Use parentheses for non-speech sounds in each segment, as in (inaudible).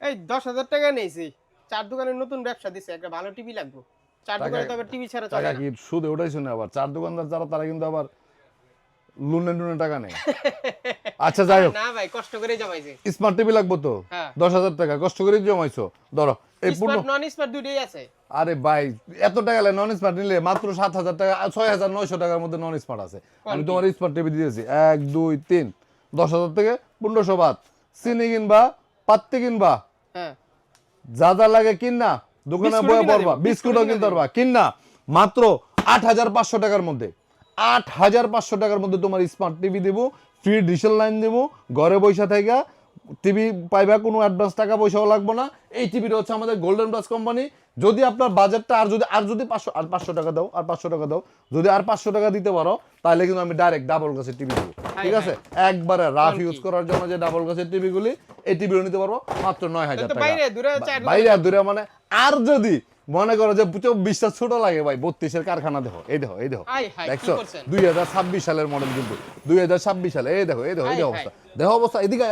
এই দশ হাজার টাকা নিয়েছি। চার দোকানের নতুন ব্যবসা দিছে একটা ভালো টিভি লাগবে। চার দোকানে তো আবার টিভি ছাড়া টাকা কি সুদে ওটাই শুনে আবার? চার দোকানদার যারা তারা কিন্তু আবার লুনে টুনে টাকা নেই (laughs) আচ্ছা যাই হোক। না ভাই কষ্ট করে জমাইছে। স্মার্ট টিভি লাগবো তো? হ্যাঁ। দশ হাজার টাকা কষ্ট করে জমাইছো? ধরো এই পূর্ণ নন স্মার্ট দুটোই আছে। আরে ভাই এত টাকা নন স্মার্ট নিলে মাত্র সাত হাজার টাকা ছয় হাজার নয়শো টাকার মধ্যে নন স্মার্ট আছে। আমি তোমার স্মার্ট টিভি দিয়েছি এক দুই তিন। দশ হাজার থেকে পনেরোশো বাদ। চিনি কিনবা পাত্তি কিনবা যা যা লাগে কিনা দোকানে বিস্কুটও বয়ে পড়বা বিস্কুটও কিনতে কিনা পারবা। কিনা মাত্র আট হাজার পাঁচশো টাকার মধ্যে আট হাজার পাঁচশো টাকার মধ্যে তোমার স্মার্ট টিভি দেবো ফ্রি ডিসেল লাইন দেবো ঘরে বৈশা থেকে টিভি পাইবা কোনো অ্যাডভান্স টাকা পয়সাও লাগবে না। এই টিভিটা হচ্ছে আমাদের গোল্ডেন প্লাস কোম্পানি যদি আপনার বাজেটটা আর যদি আর যদি পাঁচশো আর পাঁচশো টাকা দাও আর পাঁচশো টাকা দাও যদি আর পাঁচশো টাকা দিতে পারো তাহলে কিন্তু আমি ডাইরেক্ট ডাবল গাছের টিভি দেবো। ঠিক আছে? একবারে রাফ ইউজ করার জন্য যে ডাবল গাছের টিভিগুলি এই টিভিও নিতে পারব মাত্র নয় হাজার টাকা। বাইরে দূরে মানে আর যদি মনে করো যে চব্বিশটা ছোট লাগে ভাই বত্রিশের কারখানা দেখো এই দেখো এই দেখো। দেখছ? দুই হাজার ছাব্বিশ সালের মডেল কিন্তু। দুই হাজার ছাব্বিশ সালে এই দেখো এই দেখো এই দেখো অবস্থা। দেখো অবস্থা এদিকে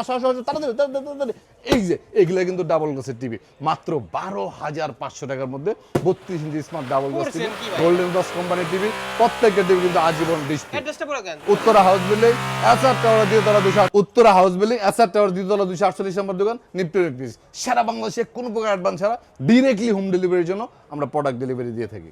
আসো আসো আসো তাড়াতাড়ি। এই যে এগুলা কিন্তু ডাবল গ্লাসের টিভি মাত্র বারো হাজার পাঁচশো টাকার মধ্যে বত্রিশ inch smart double glass TV? Golden glass কোম্পানির টিভি প্রত্যেকটা টিভি কিন্তু আজীবন display Uttara house building SR tower দ্বিতলা দুশো Uttara house building SR tower দ্বিতলা দুশো আটচল্লিশ নম্বর দোকান নিপ্টো ইলেকট্রিক্স সারা বাংলাদেশে কোনো প্রকার অ্যাডভান্স ছাড়া ডিরেক্টলি হোম ডেলিভারির জন্য আমরা প্রোডাক্ট ডেলিভারি দিয়ে থাকি